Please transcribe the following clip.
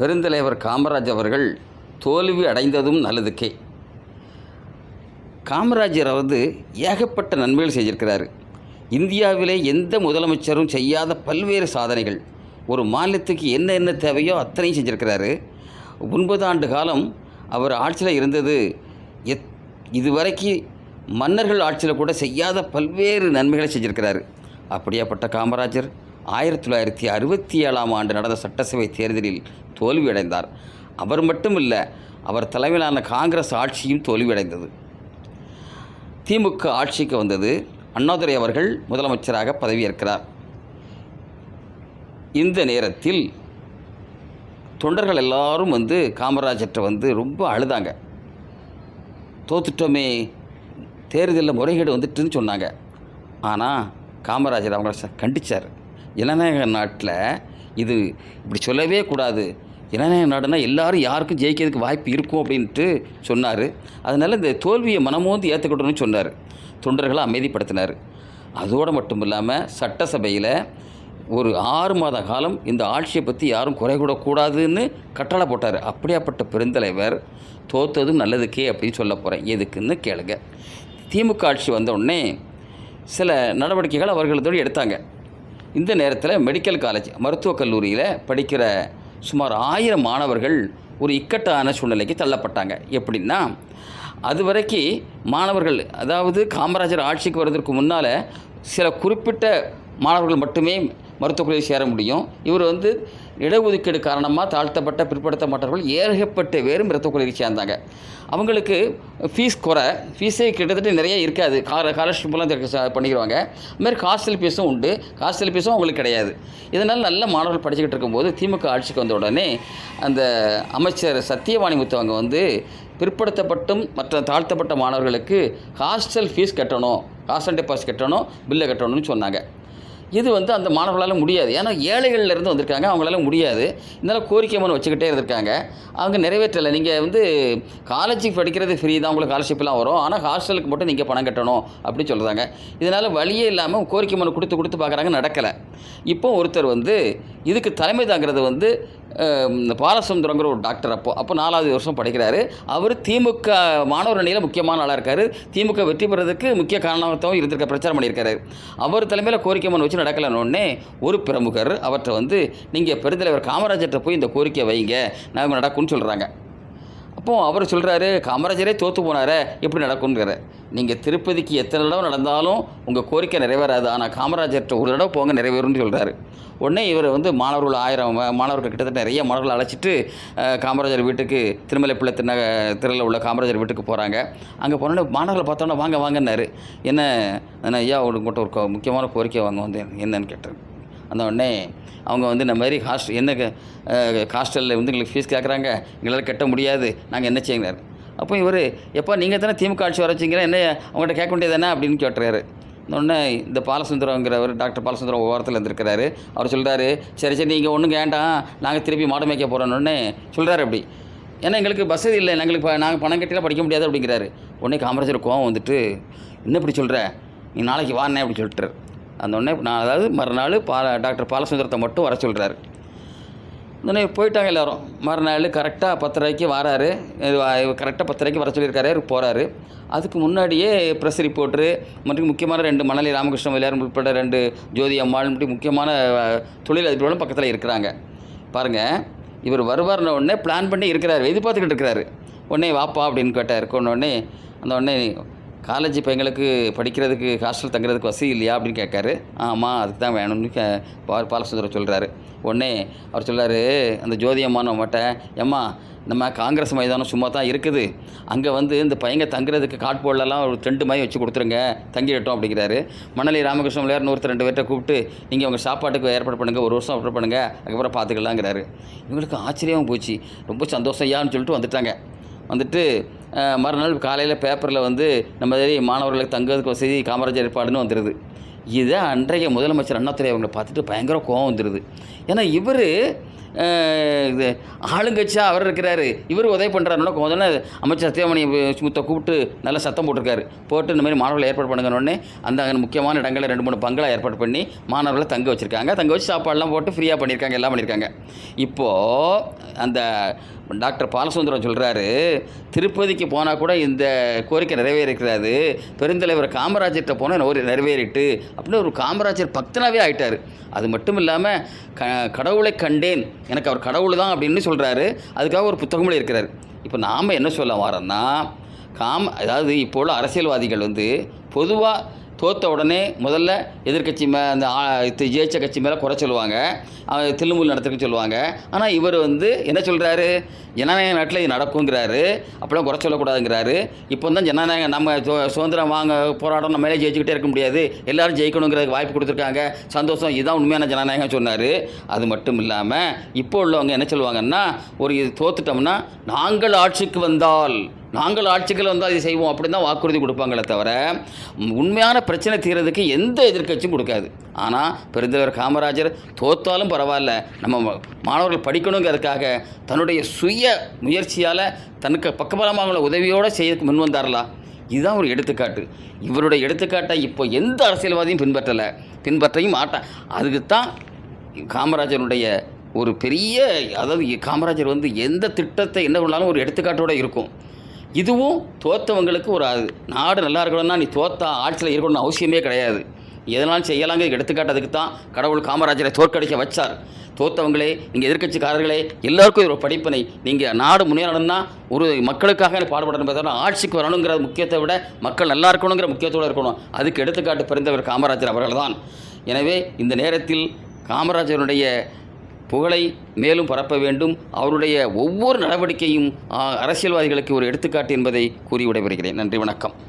பெருந்தலைவர் காமராஜ் அவர்கள் தோல்வி அடைந்ததும் நல்லதுக்கே. காமராஜர் வந்து ஏகப்பட்ட நன்மைகள் செஞ்சிருக்கிறாரு இந்தியாவிலே எந்த முதலமைச்சரும் செய்யாத பல்வேறு சாதனைகள். ஒரு மாநிலத்துக்கு என்ன என்ன தேவையோ அத்தனையும் செஞ்சுருக்கிறாரு. ஒன்பது ஆண்டு காலம் அவர் ஆட்சியில் இருந்தது. எத் இதுவரைக்கு மன்னர்கள் ஆட்சியில் கூட செய்யாத பல்வேறு நன்மைகளை செஞ்சுருக்கிறாரு. அப்படியாப்பட்ட காமராஜர் ஆயிரத்தி தொள்ளாயிரத்தி அறுபத்தி ஏழாம் ஆண்டு நடந்த சட்டசபை தேர்தலில் தோல்வியடைந்தார். அவர் மட்டும் இல்லை அவர் தலைமையிலான காங்கிரஸ் ஆட்சியும் தோல்வியடைந்தது. திமுக ஆட்சிக்கு வந்தது அண்ணாதுரை அவர்கள் முதலமைச்சராக பதவியேற்கிறார். இந்த நேரத்தில் தொண்டர்கள் எல்லாரும் வந்து காமராஜர்கிட்ட வந்து ரொம்ப அழுதாங்க. தோத்துட்டோமே தேர்தலில் முறைகேடு வந்துட்டுன்னு சொன்னாங்க. ஆனால் காமராஜர் அவங்கள கண்டித்தார் கண்டிச்சார். ஜனநாயக நாட்டில் இது இப்படி சொல்லவே கூடாது. ஜனநாயக நாடுனா எல்லாரும் யாருக்கும் ஜெயிக்கிறதுக்கு வாய்ப்பு இருக்கும் அப்படின்ட்டு சொன்னார். அதனால் இந்த தோல்வியை மனமோந்து ஏற்றுக்கிட்டோன்னு சொன்னார். தொண்டர்களை அமைதிப்படுத்தினார். அதோடு மட்டும் இல்லாமல் சட்டசபையில் ஒரு ஆறு மாத காலம் இந்த ஆட்சியை பற்றி யாரும் குறை கூடாதுன்னு கட்டளை போட்டார். அப்படியாப்பட்ட பெருந்தலைவர் தோத்ததும் நல்லதுக்கே அப்படின்னு சொல்ல போகிறேன் எதுக்குன்னு கேளுங்க. திமுக ஆட்சி வந்த உடனே சில நடவடிக்கைகள் அவர்களதோடு எடுத்தாங்க. இந்த நேரத்தில் மெடிக்கல் காலேஜ் மருத்துவக் கல்லூரியில் படிக்கிற சுமார் ஆயிரம் மாணவர்கள் ஒரு இக்கட்டான சூழ்நிலைக்கு தள்ளப்பட்டாங்க. எப்படின்னா அது வரைக்கும் மாணவர்கள் அதாவது காமராஜர் ஆட்சிக்கு வர்றதற்கு முன்னால் சில குறிப்பிட்ட மாணவர்கள் மட்டுமே மருத்துவக் சேர முடியும். இவர் வந்து இடஒதுக்கீடு காரணமாக தாழ்த்தப்பட்ட பிற்படுத்தப்பட்டவர்கள் ஏகப்பட்ட பேரும் மருத்துவக் சேர்ந்தாங்க. அவங்களுக்கு ஃபீஸ் குறை ஃபீஸே கிட்டத்தட்ட நிறைய இருக்காது. கால ஸ்காலர்ஷிப்லாம் பண்ணிடுவாங்க அதுமாதிரி ஹாஸ்டல் ஃபீஸும் உண்டு. ஹாஸ்டல் ஃபீஸும் அவங்களுக்கு கிடையாது. இதனால் நல்ல மாணவர்கள் படிச்சுக்கிட்டு இருக்கும்போது திமுக ஆட்சிக்கு வந்த உடனே அந்த அமைச்சர் சத்தியவாணி முத்தவங்க வந்து பிற்படுத்தப்பட்டும் மற்ற தாழ்த்தப்பட்ட மாணவர்களுக்கு ஹாஸ்டல் ஃபீஸ் கட்டணும். ஹாஸ்டல் டெபாசிட் கட்டணும் பில்லை கட்டணும்னு சொன்னாங்க. இது வந்து அந்த மாணவர்களால் முடியாது. ஏன்னா ஏழைகள்லேருந்து வந்திருக்காங்க. அவங்களால முடியாது. இதனால் கோரிக்கை மனு வச்சுக்கிட்டே இருந்திருக்காங்க. அவங்க நிறைவேற்றலை. நீங்கள் வந்து காலேஜுக்கு படிக்கிறது ஃப்ரீ தான். உங்களுக்கு ஸ்காலர்ஷிப்லாம் வரும். ஆனால் ஹாஸ்டலுக்கு மட்டும் நீங்கள் பணம் கட்டணும் அப்படின்னு சொல்கிறாங்க இதனால் வழியே இல்லாமல் கோரிக்கை மனு கொடுத்து கொடுத்து பார்க்குறாங்க. நடக்கலை. இப்போ ஒருத்தர் வந்து இதுக்கு தலைமை தாங்கிறது வந்து பாலசுந்தரங்கிற ஒரு டாக்டர் அப்போ அப்போ நாலாவது வருஷம் படிக்கிறாரு. அவர் திமுக மாணவர் அணியில் முக்கியமான ஆளாக இருக்கார். திமுக வெற்றி பெறதுக்கு முக்கிய காரணமாகவும் இருந்திருக்க பிரச்சாரம் பண்ணியிருக்காரு. அவர் தலைமையில் கோரிக்கை மனு வச்சு நடக்கலன்னு ஒரு பிரமுகர் அவற்றை வந்து நீங்கள் பெருந்தலைவர் காமராஜர்கிட்ட போய் இந்த கோரிக்கை வைங்க. நாங்கள் நடக்கும்னு சொல்கிறாங்க அப்போது அவர் சொல்கிறாரு காமராஜரே தோற்று போனாரே எப்படி நடக்குங்கிற நீங்கள் திருப்பதிக்கு எத்தனை தடவை நடந்தாலும் உங்கள் கோரிக்கை நிறைவேறாது. ஆனால் காமராஜர்கிட்ட ஒரு தடவை போங்க நிறைவேறும்னு சொல்கிறாரு உடனே இவர் வந்து மாணவர்கள் ஆயிரம் மாணவர்கள் கிட்டத்தட்ட நிறைய மாணவர்கள் அழைச்சிட்டு காமராஜர் வீட்டுக்கு திருமலை பிள்ளை திண்ண திரையில் உள்ள காமராஜர் வீட்டுக்கு போகிறாங்க அங்கே போனோன்னே மாணவர்களை பார்த்தோன்னே வாங்க வாங்கன்னாரு. என்ன நான் ஐயா உங்கள்கிட்ட ஒரு முக்கியமான கோரிக்கை வாங்க வந்து என்னன்னு கேட்டேன் அந்த உடனே அவங்க வந்து இந்த மாதிரி ஹாஸ்டல் என்ன ஹாஸ்டலில் வந்து எங்களுக்கு ஃபீஸ் கேட்குறாங்க. எங்களால் கட்ட முடியாது. நாங்கள் என்ன செய்யுங்கிறார் அப்போ இவர் எப்போ நீங்கள் தானே திமுக ஆட்சி வர வச்சிங்கிற என்ன அவங்கள்ட்ட கேட்க வேண்டியது தானே அப்படின்னு கேட்டுறாரு. உடனே இந்த பாலசுந்தரங்கிறவர் டாக்டர் பாலசுந்தரம் ஓரத்தில் இருந்திருக்கிறாரு. அவர் சொல்கிறாரு சரி சரி நீங்கள் ஒன்றும் வேண்டாம். நாங்கள் திருப்பி மாடு மேய்க்க போகிறோன்னு சொல்கிறாரு அப்படி. ஏன்னா எங்களுக்கு வசதி இல்லை. எங்களுக்கு நாங்கள் பணம் கட்டிலாம் படிக்க முடியாது அப்படிங்கிறாரு. உடனே காமராஜர் கோவம் வந்துட்டு என்ன இப்படி சொல்கிற நீ நாளைக்கு வானே அப்படி சொல்லிட்டுரு. அந்த உடனே நான் அதாவது மறுநாள் பால டாக்டர் பாலசுந்தரத்தை மட்டும் வர சொல்கிறாரு உடனே போயிட்டாங்க எல்லாரும். மறுநாள் கரெக்டாக பத்தரைக்கு வராரு. கரெக்டாக பத்தரைக்கு வர சொல்லியிருக்காரு போகிறாரு அதுக்கு முன்னாடியே ப்ரெஸ் ரிப்போர்ட்ரு மற்றும் முக்கியமான ரெண்டு மணலி ராமகிருஷ்ணன் விளையாடும் உட்பட ரெண்டு ஜோதி அம்மாள் மட்டும் முக்கியமான தொழில் தொழிலதிபர்களும் பக்கத்தில் இருக்கிறாங்க. பாருங்கள் இவர் வருவார்ன உடனே பிளான் பண்ணி இருக்கிறாரு. எதிர்பார்த்துக்கிட்டு இருக்கிறாரு. உடனே வாப்பா அப்படின்னு கேட்டார். உடனே அந்த உடனே காலேஜ் இப்போ எங்களுக்கு படிக்கிறதுக்கு ஹாஸ்டல் தங்குறதுக்கு வசதி இல்லையா அப்படின்னு கேட்காரு. ஆமாம் அதுக்கு தான் வேணும்னு கே பா- பாலசுந்தரம் சொல்கிறாரு உடனே அவர் சொல்கிறாரு அந்த ஜோதி அம்மான்னு ஏம்மா நம்ம காங்கிரஸ் மைதானம் சும்மா தான் இருக்குது. அங்கே வந்து இந்த பையங்க தங்குறதுக்கு காட்போர்ட்லலாம் ஒரு ரெண்டு மாதிரி வச்சு கொடுத்துருங்க தங்கிடட்டும் அப்படிங்கிறாரு. மணலி ராமகிருஷ்ணன் விளையாடுன்னு நூற்றி ரெண்டு பேர்ட்ட கூப்பிட்டு நீங்கள் உங்கள் சாப்பாட்டுக்கு ஏற்பாடு பண்ணுங்கள் ஒரு வருஷம் ஏற்பாடு பண்ணுங்கள் அதுக்கப்புறம் பார்த்துக்கலாங்கிறாரு இவங்களுக்கு ஆச்சரியமாக போச்சு. ரொம்ப சந்தோஷம் ஐயான்னு சொல்லிட்டு வந்துட்டாங்க. வந்துட்டு மறுநாள் காலையில் பேப்பரில் வந்து நம்ம மாணவர்களுக்கு தங்குவதற்கு வசதி காமராஜர் ஏற்பாடுன்னு வந்துடுது இதை அன்றைய முதலமைச்சர் அண்ணாதுரை அவங்களை பார்த்துட்டு பயங்கர கோவம் வந்துடுது ஏன்னா இவர் இது ஆளுங்கட்சியாக அவர் இருக்கிறாரு. இவர் உதவி பண்ணுறாருன்னா முதல்ல அமைச்சர் சத்தியமணி முத்தை கூப்பிட்டு நல்லா சத்தம் போட்டிருக்காரு. போட்டு இந்த மாதிரி மாணவர்களை ஏற்பாடு பண்ணுங்கன்னு அந்த முக்கியமான இடங்களில் ரெண்டு மூணு பங்களாக ஏற்பாடு பண்ணி மாணவர்களை தங்க வச்சுருக்காங்க. தங்க வச்சு சாப்பாடெலாம் போட்டு ஃப்ரீயாக பண்ணியிருக்காங்க எல்லாம் பண்ணியிருக்காங்க இப்போது அந்த டாக்டர் பாலசுந்தரம் சொல்கிறாரு திருப்பதிக்கு போனால் கூட இந்த கோரிக்கை நிறைவேறிக்கிறாது பெருந்தலைவர் காமராஜர்கிட்ட போனால் ஒரு நிறைவேறிட்டு அப்படின்னு ஒரு காமராஜர் பக்தனாகவே ஆயிட்டார். அது மட்டும் இல்லாமல் க கடவுளை கண்டேன் எனக்கு அவர் கடவுள் தான் அப்படின்னு சொல்கிறாரு அதுக்காக ஒரு புத்தகமும் இருக்கிறார் இப்போ நாம் என்ன சொல்ல வரோன்னா காம அதாவது இப்போ உள்ள அரசியல்வாதிகள் வந்து பொதுவாக தோத்த உடனே முதல்ல எதிர்க்கட்சி மே அந்த ஆ- இது ஜெயிச்ச கட்சி மேலே குறை சொல்லுவாங்க. அவன் தில்லுமுல் நடத்துறதுக்கு சொல்லுவாங்க. ஆனால் இவர் வந்து என்ன சொல்கிறாரு ஜனநாயக நாட்டில் இது நடக்குங்கிறாரு அப்படிலாம் குறை சொல்லக்கூடாதுங்கிறாரு. இப்போ தான் ஜனநாயகம் நம்ம சுதந்திரம் வாங்க போராட்டம் நம்ம மேலே ஜெயிச்சுக்கிட்டே இருக்க முடியாது. எல்லோரும் ஜெயிக்கணுங்கிறதுக்கு வாய்ப்பு கொடுத்துருக்காங்க. சந்தோஷம். இதுதான் உண்மையான ஜனநாயகம் சொன்னார். அது மட்டும் இல்லாமல் இப்போ உள்ளவங்க என்ன சொல்லுவாங்கன்னா ஒரு இது தோத்துட்டோம்னா நாங்கள் ஆட்சிக்கு வந்தால் நாங்கள் ஆட்சிகள் வந்தால் இதை செய்வோம் அப்படின்னு தான் வாக்குறுதி கொடுப்பாங்களே தவிர உண்மையான பிரச்சனை தீர்றதுக்கு எந்த எதிர்க்கட்சியும் கொடுக்காது. ஆனால் பெருந்தவர் காமராஜர் தோத்தாலும் பரவாயில்ல நம்ம மாணவர்கள் படிக்கணுங்கிறதுக்காக தன்னுடைய சுய முயற்சியால் தனக்கு பக்கபலமாக உதவியோடு செய்ய முன் வந்தார்களா? இதுதான் ஒரு எடுத்துக்காட்டு. இவருடைய எடுத்துக்காட்டை இப்போ எந்த அரசியல்வாதியும் பின்பற்றலை. பின்பற்றையும் மாட்டான் அதுக்கு தான் காமராஜருடைய ஒரு பெரிய அதாவது காமராஜர் வந்து எந்த திட்டத்தை என்ன பண்ணாலும் ஒரு எடுத்துக்காட்டோடு இருக்கும். இதுவும் தோத்தவங்களுக்கு ஒரு அது. நாடு நல்லா இருக்கணும்னா நீ தோத்தா ஆட்சியில் இருக்கணும்னு அவசியமே கிடையாது. எதனாலும் செய்யலாங்க எடுத்துக்காட்டதுக்கு தான் கடவுள் காமராஜரை தோற்கடிக்க வச்சார். தோத்தவங்களே நீங்கள் எதிர்க்கட்சிக்காரர்களே எல்லாருக்கும் ஒரு படிப்பினை. நீங்கள் நாடு முன்னேறணும்னா ஒரு மக்களுக்காக பாடுபடணும் ஆட்சிக்கு வரணுங்கிற முக்கியத்தை விட மக்கள் நல்லா இருக்கணுங்கிற முக்கியத்தோடு இருக்கணும். அதுக்கு எடுத்துக்காட்டு பிறந்தவர் காமராஜர் அவர்கள் தான் எனவே இந்த நேரத்தில் காமராஜருடைய புகழை மேலும் பரப்ப வேண்டும். அவருடைய ஒவ்வொரு நடவடிக்கையும் அரசியல்வாதிகளுக்கு ஒரு எடுத்துக்காட்டு என்பதை கூறி விடைபெறுகிறேன். நன்றி வணக்கம்.